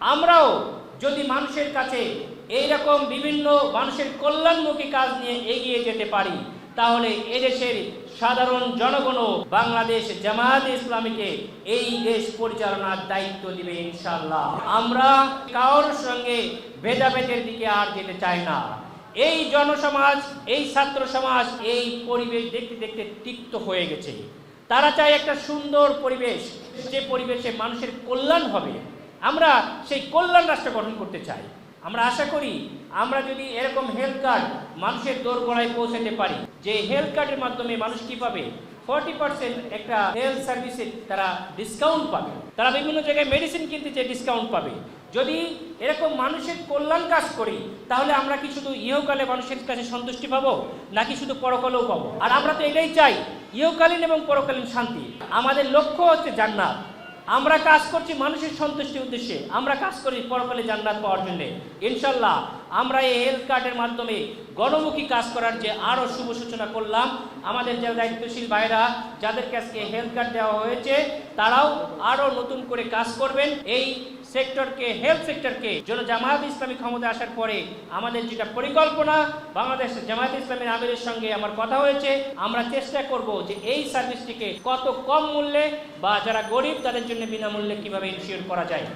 আমরাও যদি মানুষের কাছে এই রকম বিভিন্ন মানুষের কল্যাণমুখী কাজ নিয়ে এগিয়ে যেতে পারি, তাহলে এদেশের সাধারণ জনগণও বাংলাদেশ জামায়াত ইসলামীকে এই দেশ পরিচালনার দায়িত্ব দিবে ইনশাল্লাহ আমরা কারোর সঙ্গে ভেদাভেদের দিকে আর যেতে চাই না। এই জনসমাজ, এই ছাত্র সমাজ, এই পরিবেশ দেখতে দেখতে তিক্ত হয়ে গেছে। তারা চায় একটা সুন্দর পরিবেশ, যে পরিবেশে মানুষের কল্যাণ হবে। আমরা সেই কল্যাণ রাষ্ট্র গঠন করতে চাই। আমরা আশা করি আমরা যদি এরকম হেলথ কার্ড মানুষের দোর দোরগোড়ায় পৌঁছাতে পারি, যে হেলথ কার্ডের মাধ্যমে মানুষ কি পাবে? ফর্টি পার্সেন্ট একটা হেলথ সার্ভিসে তারা ডিসকাউন্ট পাবে। তারা বিভিন্ন জায়গায় মেডিসিন কিনতে চেয়ে ডিসকাউন্ট পাবে। যদি এরকম মানুষের কল্যাণ কাজ করি, তাহলে আমরা কি শুধু ইহকালে মানুষের কাছে সন্তুষ্টি পাবো, নাকি শুধু পরকালেও পাবো? আর আমরা তো এটাই চাই, ইহকালীন এবং পরকালীন শান্তি। আমাদের লক্ষ্য হচ্ছে জান্নাত। আমরা কাজ করছি মানুষের সন্তুষ্টির উদ্দেশ্যে। আমরা কাজ করি পরকালে জান্নাত পাওয়ার জন্যে। ইনশাল্লাহ, আমরা এই হেলথ কার্ডের মাধ্যমে গণমুখী কাজ করার যে আরও শুভ সূচনা করলাম। আমাদের যে দায়িত্বশীল ভাইরা যাদেরকে আজকে হেলথ কার্ড দেওয়া হয়েছে, তারাও আরও নতুন করে কাজ করবেন। এই সেক্টরকে হেলথ সেক্টরকে যেন জামায়াত ইসলামী ক্ষমতা আসার পরে আমাদের যেটা পরিকল্পনা, বাংলাদেশ জামায়াত ইসলামের আমিরের সঙ্গে আমার কথা হয়েছে, আমরা চেষ্টা করব যে এই সার্ভিসটিকে কত কম মূল্যে বা যারা গরিব তাদের জন্য বিনামূল্যে কীভাবে ইনশিওর করা যায়।